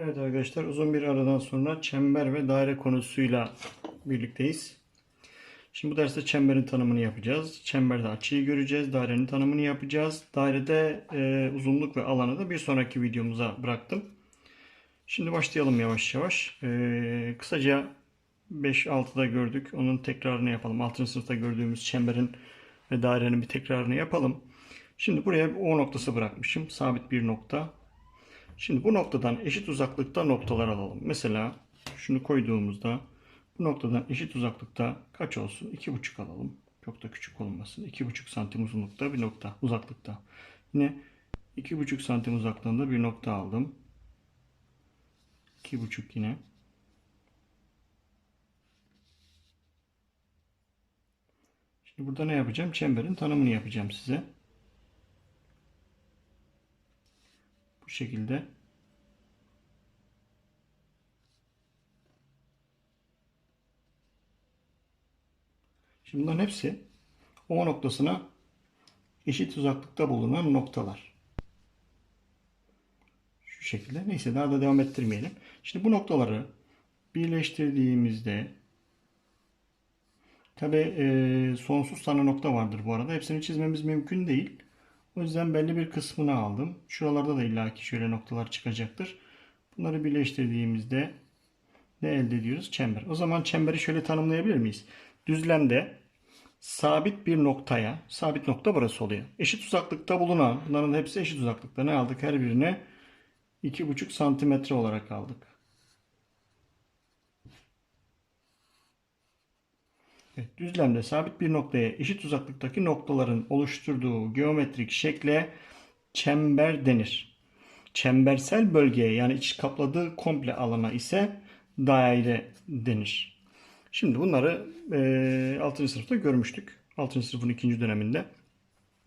Evet arkadaşlar uzun bir aradan sonra çember ve daire konusuyla birlikteyiz. Şimdi bu derste çemberin tanımını yapacağız. Çemberde açıyı göreceğiz. Dairenin tanımını yapacağız. Dairede e, uzunluk ve alanı da bir sonraki videomuza bıraktım. Şimdi başlayalım yavaş yavaş. E, kısaca 5-6'da gördük. Onun tekrarını yapalım. 6. sınıfta gördüğümüz çemberin ve dairenin bir tekrarını yapalım. Şimdi buraya O noktası bırakmışım. Sabit bir nokta. Şimdi bu noktadan eşit uzaklıkta noktalar alalım. Mesela şunu koyduğumuzda bu noktadan eşit uzaklıkta kaç olsun? 2,5 alalım. Çok da küçük olmasın. 2,5 santim uzunlukta bir nokta uzaklıkta. Yine 2,5 santim uzaklığında bir nokta aldım. 2,5 yine. Şimdi burada ne yapacağım? Çemberin tanımını yapacağım size. Bu şekilde Şimdi bunların hepsi O noktasına eşit uzaklıkta bulunan noktalar. Şu şekilde. Neyse daha da devam ettirmeyelim. Şimdi bu noktaları birleştirdiğimizde tabi e, sonsuz tane nokta vardır bu arada. Hepsini çizmemiz mümkün değil. O yüzden belli bir kısmını aldım. Şuralarda da illaki şöyle noktalar çıkacaktır. Bunları birleştirdiğimizde ne elde ediyoruz? Çember. O zaman çemberi şöyle tanımlayabilir miyiz? Düzlemde sabit bir noktaya, sabit nokta burası oluyor. Eşit uzaklıkta bulunan, bunların hepsi eşit uzaklıkta. Ne aldık? Her birine 2,5 santimetre olarak aldık. Düzlemde sabit bir noktaya eşit uzaklıktaki noktaların oluşturduğu geometrik şekle çember denir. Çembersel bölgeye yani iç kapladığı komple alana ise daire denir. Şimdi bunları e, 6. sınıfta görmüştük. 6. sınıfın 2. döneminde.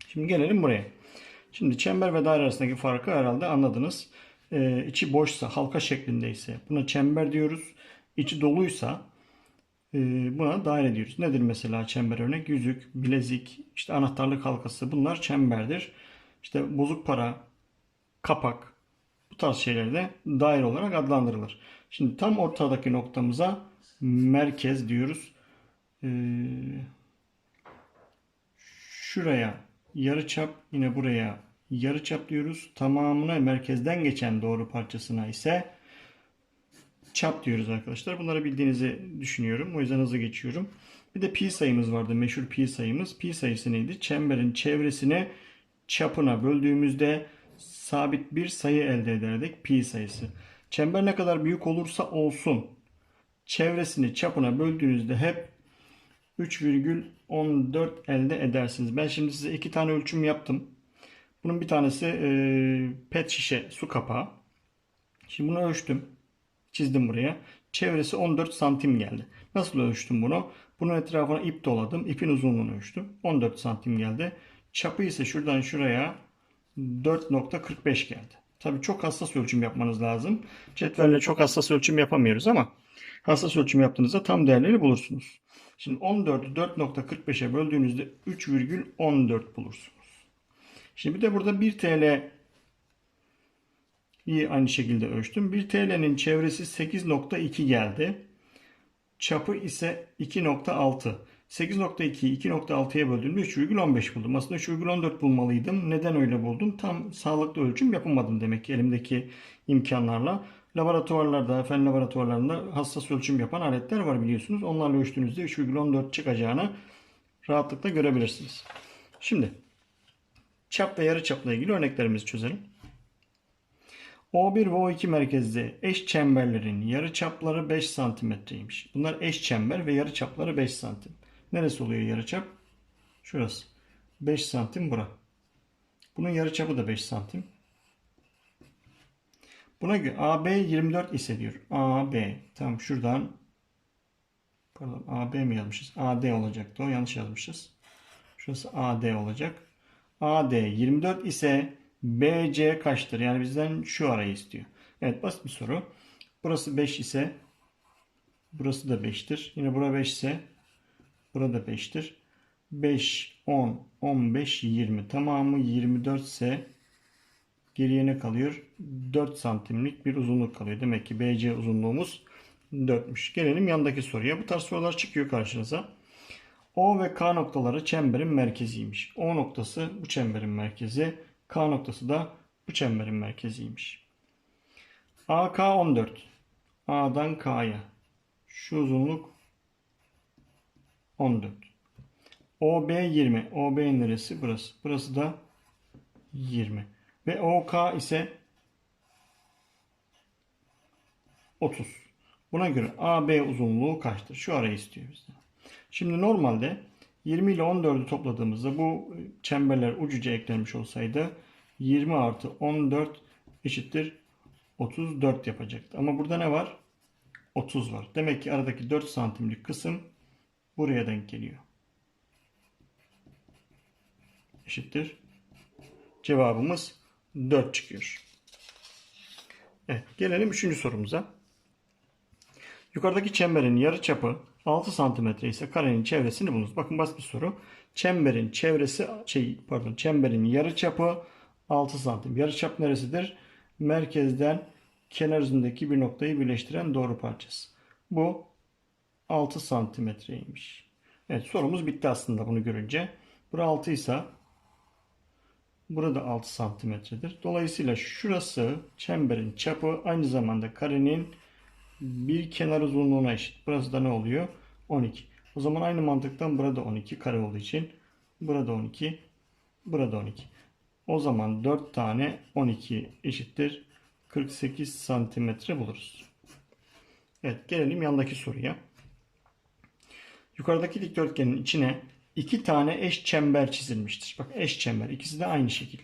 Şimdi gelelim buraya. Şimdi çember ve daire arasındaki farkı herhalde anladınız. E, içi boşsa, halka şeklindeyse buna çember diyoruz. İçi doluysa buna daire diyoruz. Nedir mesela çember örnek? Yüzük, bilezik, işte anahtarlık halkası bunlar çemberdir. İşte bozuk para, kapak bu tarz şeyler de daire olarak adlandırılır. Şimdi tam ortadaki noktamıza merkez diyoruz. Ee, şuraya yarıçap yine buraya yarıçap diyoruz. Tamamına merkezden geçen doğru parçasına ise çap diyoruz arkadaşlar. Bunları bildiğinizi düşünüyorum. O yüzden hızlı geçiyorum. Bir de pi sayımız vardı. Meşhur pi sayımız. Pi sayısı neydi? Çemberin çevresini çapına böldüğümüzde sabit bir sayı elde ederdik. Pi sayısı. Çember ne kadar büyük olursa olsun çevresini çapına böldüğünüzde hep 3,14 elde edersiniz. Ben şimdi size iki tane ölçüm yaptım. Bunun bir tanesi e, pet şişe su kapağı. Şimdi bunu ölçtüm. Çizdim buraya. Çevresi 14 santim geldi. Nasıl ölçtüm bunu? Bunun etrafına ip doladım. İpin uzunluğunu ölçtüm. 14 santim geldi. Çapı ise şuradan şuraya 4.45 geldi. Tabii çok hassas ölçüm yapmanız lazım. Cetvelle çok hassas ölçüm yapamıyoruz ama hassas ölçüm yaptığınızda tam değerleri bulursunuz. Şimdi 14'ü 4.45'e böldüğünüzde 3,14 bulursunuz. Şimdi bir de burada 1 TL iyi aynı şekilde ölçtüm. 1 TL'nin çevresi 8.2 geldi. Çapı ise 2.6. 8.2'yi 2.6'ya böldüğümde 3,15 buldum. Aslında 3,14 bulmalıydım. Neden öyle buldum? Tam sağlıklı ölçüm yapamadım demek ki elimdeki imkanlarla. Laboratuvarlarda, fen laboratuvarlarında hassas ölçüm yapan aletler var biliyorsunuz. Onlarla ölçtüğünüzde 3,14 çıkacağını rahatlıkla görebilirsiniz. Şimdi çap ve yarı çapla ilgili örneklerimizi çözelim. O1 ve O2 merkezde eş çemberlerin yarı çapları 5 santimetreymiş. Bunlar eş çember ve yarı çapları 5 santim. Neresi oluyor yarı çap? Şurası. 5 santim bura. Bunun yarı çapı da 5 santim. Buna göre AB 24 ise diyor. AB. Tamam şuradan pardon AB mi yazmışız? AD olacaktı o. Yanlış yazmışız. Şurası AD olacak. AD 24 ise BC kaçtır? Yani bizden şu arayı istiyor. Evet basit bir soru. Burası 5 ise burası da 5'tir. Yine bura 5 ise burada 5'tir. 5, 10, 15, 20. Tamamı 24 ise Geriye ne kalıyor? 4 santimlik bir uzunluk kalıyor. Demek ki BC uzunluğumuz 4'müş. Gelelim yandaki soruya. Bu tarz sorular çıkıyor karşınıza. O ve K noktaları çemberin merkeziymiş. O noktası bu çemberin merkezi. K noktası da bu çemberin merkeziymiş. AK 14. A'dan K'ya. Şu uzunluk 14. OB 20. OB neresi? Burası. Burası da 20. Ve OK ise 30. Buna göre AB uzunluğu kaçtır? Şu arayı istiyor bizden. Şimdi normalde 20 ile 14'ü topladığımızda bu çemberler ucuca eklenmiş olsaydı 20 artı 14 eşittir 34 yapacaktı. Ama burada ne var? 30 var. Demek ki aradaki 4 santimlik kısım buraya denk geliyor. Eşittir. Cevabımız 4 çıkıyor. Evet, gelelim 3. sorumuza. Yukarıdaki çemberin yarıçapı 6 cm ise karenin çevresini bulunuz. Bakın basit bir soru. Çemberin çevresi şey pardon çemberin yarıçapı 6 santim. Yarıçap neresidir? Merkezden kenar üzerindeki bir noktayı birleştiren doğru parçası. Bu 6 santimetreymiş. Evet sorumuz bitti aslında bunu görünce. Bura 6 ise burada 6 santimetredir. Dolayısıyla şurası çemberin çapı aynı zamanda karenin bir kenar uzunluğuna eşit. Burası da ne oluyor? 12. O zaman aynı mantıktan burada 12 kare olduğu için burada 12, burada 12. O zaman 4 tane 12 eşittir 48 santimetre buluruz. Evet gelelim yandaki soruya. Yukarıdaki dikdörtgenin içine iki tane eş çember çizilmiştir. Bak eş çember ikisi de aynı şekil.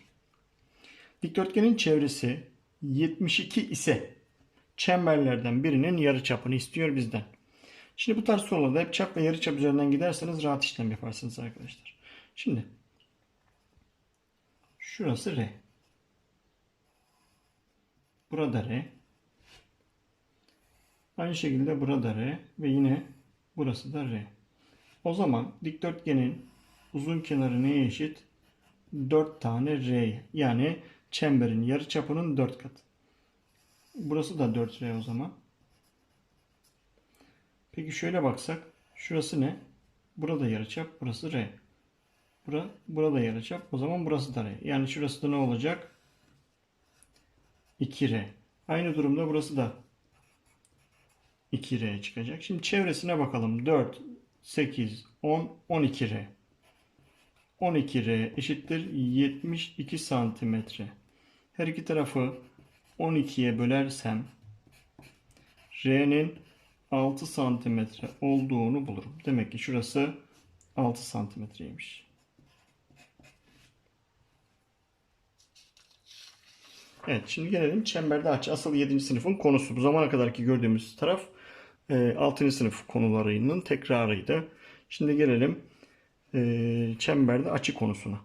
Dikdörtgenin çevresi 72 ise çemberlerden birinin yarıçapını istiyor bizden. Şimdi bu tarz sorularda hep çap ve yarıçap üzerinden giderseniz rahat işlem yaparsınız arkadaşlar. Şimdi şurası R. Burada R. Aynı şekilde burada R ve yine burası da R. O zaman dikdörtgenin uzun kenarı neye eşit? 4 tane R. Yani çemberin yarıçapının 4 katı. Burası da 4R o zaman. Peki şöyle baksak. Şurası ne? Burada yarıçap. Burası R. Bura, burada yarıçap. O zaman burası da R. Yani şurası da ne olacak? 2R. Aynı durumda burası da 2R çıkacak. Şimdi çevresine bakalım. 4, 8, 10, 12R. 12R eşittir 72 santimetre. Her iki tarafı 12'ye bölersem R'nin 6 santimetre olduğunu bulurum. Demek ki şurası 6 santimetreymiş. Evet şimdi gelelim çemberde açı. Asıl 7. sınıfın konusu. Bu zamana kadarki gördüğümüz taraf 6. E, sınıf konularının tekrarıydı. Şimdi gelelim e, çemberde açı konusuna.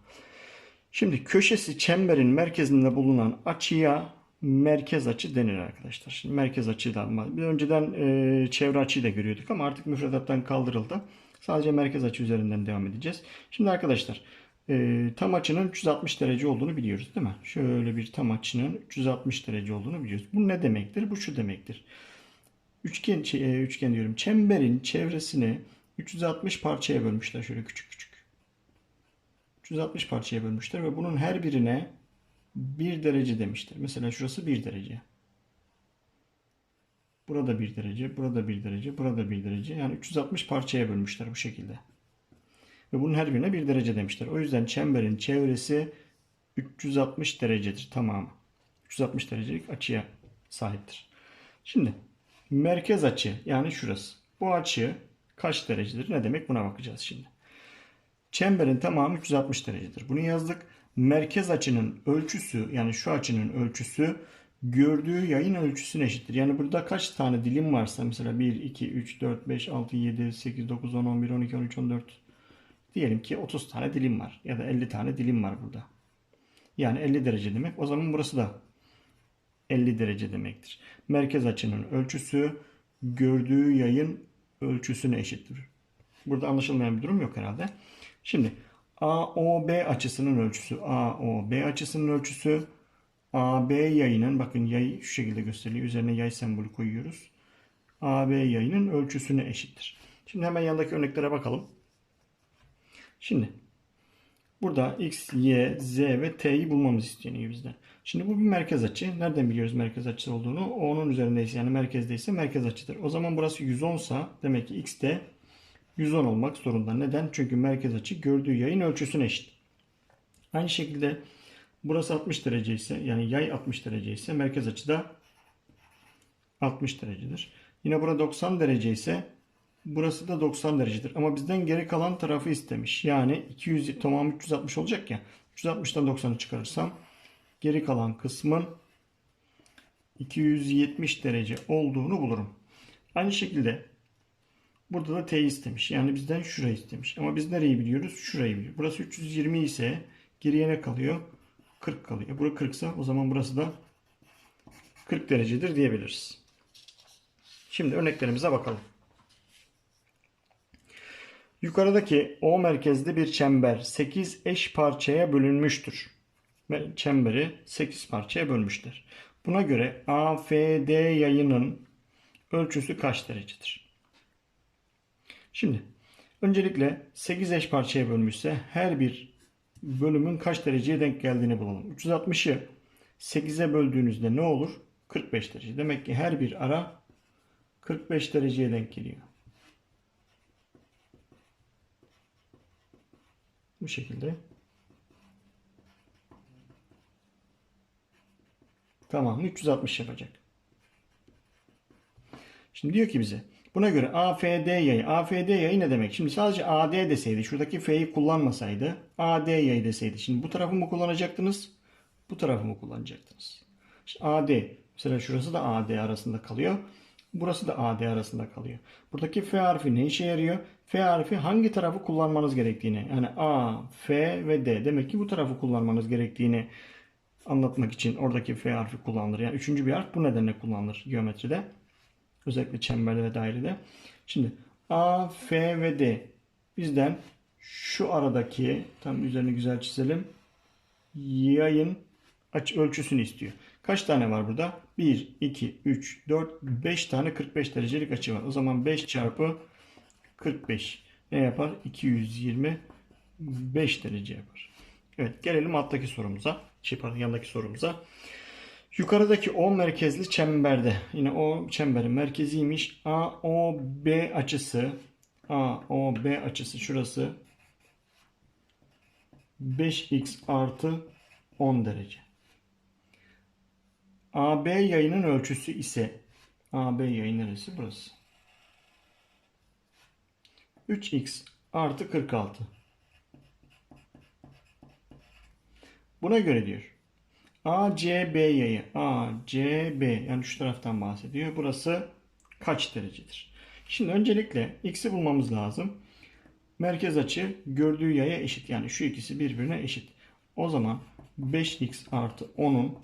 Şimdi köşesi çemberin merkezinde bulunan açıya merkez açı denir arkadaşlar. Şimdi merkez açı da bir önceden e, çevre açıyı da görüyorduk ama artık müfredattan kaldırıldı. Sadece merkez açı üzerinden devam edeceğiz. Şimdi arkadaşlar e, tam açının 360 derece olduğunu biliyoruz değil mi? Şöyle bir tam açının 360 derece olduğunu biliyoruz. Bu ne demektir? Bu şu demektir. Üçgen, e, üçgen diyorum. Çemberin çevresini 360 parçaya bölmüşler şöyle küçük küçük. 360 parçaya bölmüşler ve bunun her birine 1 derece demiştir. Mesela şurası 1 derece. Burada 1 derece, burada 1 derece, burada 1 derece. Yani 360 parçaya bölmüşler bu şekilde. Ve bunun her birine 1 derece demişler. O yüzden çemberin çevresi 360 derecedir tamamı. 360 derecelik açıya sahiptir. Şimdi merkez açı yani şurası. Bu açı kaç derecedir? Ne demek? Buna bakacağız şimdi. Çemberin tamamı 360 derecedir. Bunu yazdık merkez açının ölçüsü yani şu açının ölçüsü gördüğü yayın ölçüsüne eşittir. Yani burada kaç tane dilim varsa mesela 1, 2, 3, 4, 5, 6, 7, 8, 9, 10, 11, 12, 13, 14 diyelim ki 30 tane dilim var ya da 50 tane dilim var burada. Yani 50 derece demek. O zaman burası da 50 derece demektir. Merkez açının ölçüsü gördüğü yayın ölçüsüne eşittir. Burada anlaşılmayan bir durum yok herhalde. Şimdi AOB açısının ölçüsü. AOB açısının ölçüsü AB yayının bakın yay şu şekilde gösteriliyor. Üzerine yay sembolü koyuyoruz. AB yayının ölçüsüne eşittir. Şimdi hemen yandaki örneklere bakalım. Şimdi burada x, y, z ve t'yi bulmamız isteniyor bizden. Şimdi bu bir merkez açı. Nereden biliyoruz merkez açısı olduğunu? O'nun üzerindeyse yani merkezdeyse merkez açıdır. O zaman burası 110 sa demek ki x de 110 olmak zorunda. Neden? Çünkü merkez açı gördüğü yayın ölçüsüne eşit. Aynı şekilde burası 60 derece ise yani yay 60 derece ise merkez açı da 60 derecedir. Yine burada 90 derece ise burası da 90 derecedir. Ama bizden geri kalan tarafı istemiş. Yani 200 tamam 360 olacak ya. 360'tan 90'ı çıkarırsam geri kalan kısmın 270 derece olduğunu bulurum. Aynı şekilde burada da t istemiş. Yani bizden şurayı istemiş. Ama biz nereyi biliyoruz? Şurayı biliyoruz. Burası 320 ise geriye ne kalıyor? 40 kalıyor. Burası 40 ise o zaman burası da 40 derecedir diyebiliriz. Şimdi örneklerimize bakalım. Yukarıdaki O merkezli bir çember 8 eş parçaya bölünmüştür. Çemberi 8 parçaya bölmüşler. Buna göre AFD yayının ölçüsü kaç derecedir? Şimdi öncelikle 8 eş parçaya bölmüşse her bir bölümün kaç dereceye denk geldiğini bulalım. 360'ı 8'e böldüğünüzde ne olur? 45 derece. Demek ki her bir ara 45 dereceye denk geliyor. Bu şekilde. Tamam 360 yapacak. Şimdi diyor ki bize buna göre AFD yayı. AFD yayı ne demek? Şimdi sadece AD deseydi şuradaki F'yi kullanmasaydı AD yayı deseydi. Şimdi bu tarafı mı kullanacaktınız? Bu tarafı mı kullanacaktınız? İşte AD. Mesela şurası da AD arasında kalıyor. Burası da AD arasında kalıyor. Buradaki F harfi ne işe yarıyor? F harfi hangi tarafı kullanmanız gerektiğini yani A, F ve D. Demek ki bu tarafı kullanmanız gerektiğini anlatmak için oradaki F harfi kullanılır. Yani üçüncü bir harf bu nedenle kullanılır geometride. Özellikle çemberde ve dairede. Şimdi A, F ve D bizden şu aradaki tam üzerini güzel çizelim. Yayın aç ölçüsünü istiyor. Kaç tane var burada? 1, 2, 3, 4, 5 tane 45 derecelik açı var. O zaman 5 çarpı 45 ne yapar? 225 derece yapar. Evet gelelim alttaki sorumuza. Şey pardon yanındaki sorumuza. Yukarıdaki O merkezli çemberde yine o çemberin merkeziymiş. AOB açısı AOB açısı şurası 5x artı 10 derece. AB yayının ölçüsü ise AB yayın neresi? Burası. 3x artı 46. Buna göre diyor. ACB yayı. ACB yani şu taraftan bahsediyor. Burası kaç derecedir? Şimdi öncelikle x'i bulmamız lazım. Merkez açı gördüğü yaya eşit. Yani şu ikisi birbirine eşit. O zaman 5x artı 10'un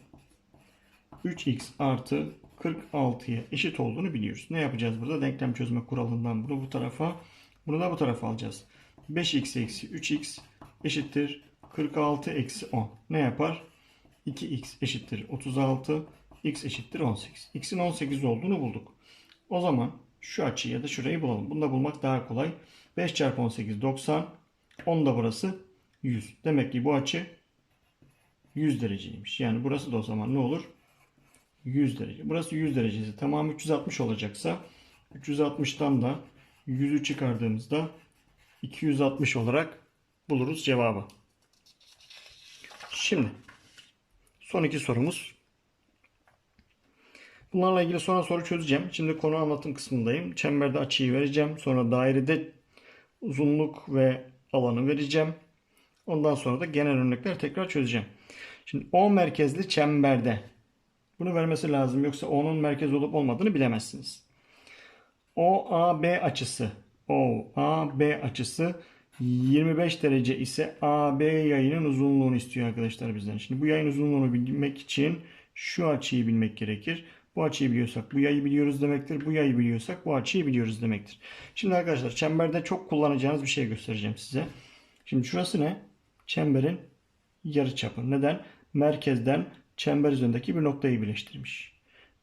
3x artı 46'ya eşit olduğunu biliyoruz. Ne yapacağız burada? Denklem çözme kuralından bunu bu tarafa, bunu da bu tarafa alacağız. 5x eksi 3x eşittir 46 eksi 10. Ne yapar? 2x eşittir 36, x eşittir 18. x'in 18 olduğunu bulduk. O zaman şu açıyı ya da şurayı bulalım. Bunu da bulmak daha kolay. 5 çarpı 18 90. 10 da burası 100. Demek ki bu açı 100 dereceymiş. Yani burası da o zaman ne olur? 100 derece. Burası 100 derecesi. Tamam 360 olacaksa 360'tan da 100'ü çıkardığımızda 260 olarak buluruz cevabı. Şimdi son iki sorumuz. Bunlarla ilgili sonra soru çözeceğim. Şimdi konu anlatım kısmındayım. Çemberde açıyı vereceğim. Sonra dairede uzunluk ve alanı vereceğim. Ondan sonra da genel örnekler tekrar çözeceğim. Şimdi O merkezli çemberde bunu vermesi lazım. Yoksa O'nun merkez olup olmadığını bilemezsiniz. OAB açısı OAB açısı 25 derece ise AB yayının uzunluğunu istiyor arkadaşlar bizden. Şimdi bu yayın uzunluğunu bilmek için şu açıyı bilmek gerekir. Bu açıyı biliyorsak bu yayı biliyoruz demektir. Bu yayı biliyorsak bu açıyı biliyoruz demektir. Şimdi arkadaşlar çemberde çok kullanacağınız bir şey göstereceğim size. Şimdi şurası ne? Çemberin yarıçapı. Neden? Merkezden çember üzerindeki bir noktayı birleştirmiş.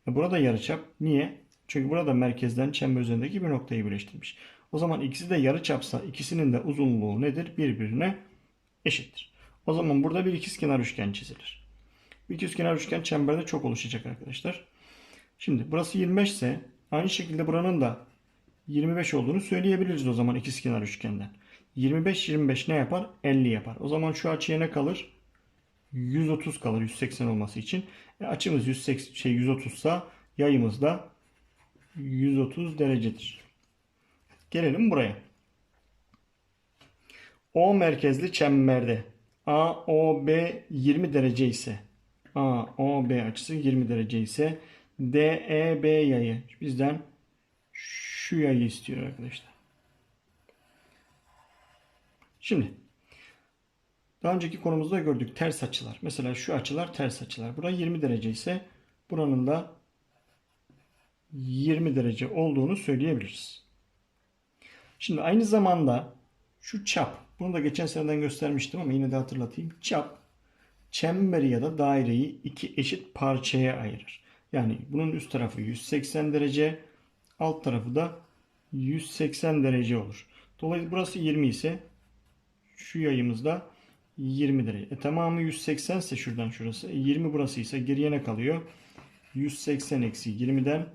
Burada yarıçap. Niye? Çünkü burada merkezden çember üzerindeki bir noktayı birleştirmiş. O zaman ikisi de yarıçapsa ikisinin de uzunluğu nedir? Birbirine eşittir. O zaman burada bir ikizkenar üçgen çizilir. Bir ikizkenar üçgen çemberde çok oluşacak arkadaşlar. Şimdi burası 25 ise aynı şekilde buranın da 25 olduğunu söyleyebiliriz o zaman ikizkenar üçgenden. 25 25 ne yapar? 50 yapar. O zaman şu açıya ne kalır? 130 kalır 180 olması için. E açımız 180 şey 130 sa yayımız da 130 derecedir. Gelelim buraya. O merkezli çemberde AOB 20 derece ise AOB açısı 20 derece ise DEB yayı bizden şu yayı istiyor arkadaşlar. Şimdi daha önceki konumuzda gördük ters açılar. Mesela şu açılar ters açılar. Bura 20 derece ise buranın da 20 derece olduğunu söyleyebiliriz. Şimdi aynı zamanda şu çap, bunu da geçen seneden göstermiştim ama yine de hatırlatayım. Çap, çemberi ya da daireyi iki eşit parçaya ayırır. Yani bunun üst tarafı 180 derece, alt tarafı da 180 derece olur. Dolayısıyla burası 20 ise şu yayımız da 20 derece. E, tamamı 180 ise şuradan şurası. E, 20 burası ise geriye ne kalıyor? 180 eksi 20'den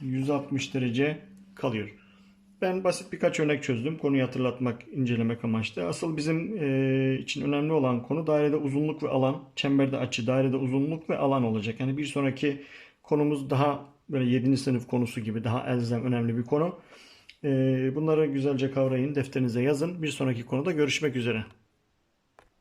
160 derece kalıyor. Ben basit birkaç örnek çözdüm. Konuyu hatırlatmak, incelemek amaçlı. Asıl bizim e, için önemli olan konu dairede uzunluk ve alan, çemberde açı, dairede uzunluk ve alan olacak. Yani bir sonraki konumuz daha böyle 7. sınıf konusu gibi daha elzem önemli bir konu. E, bunları güzelce kavrayın, defterinize yazın. Bir sonraki konuda görüşmek üzere.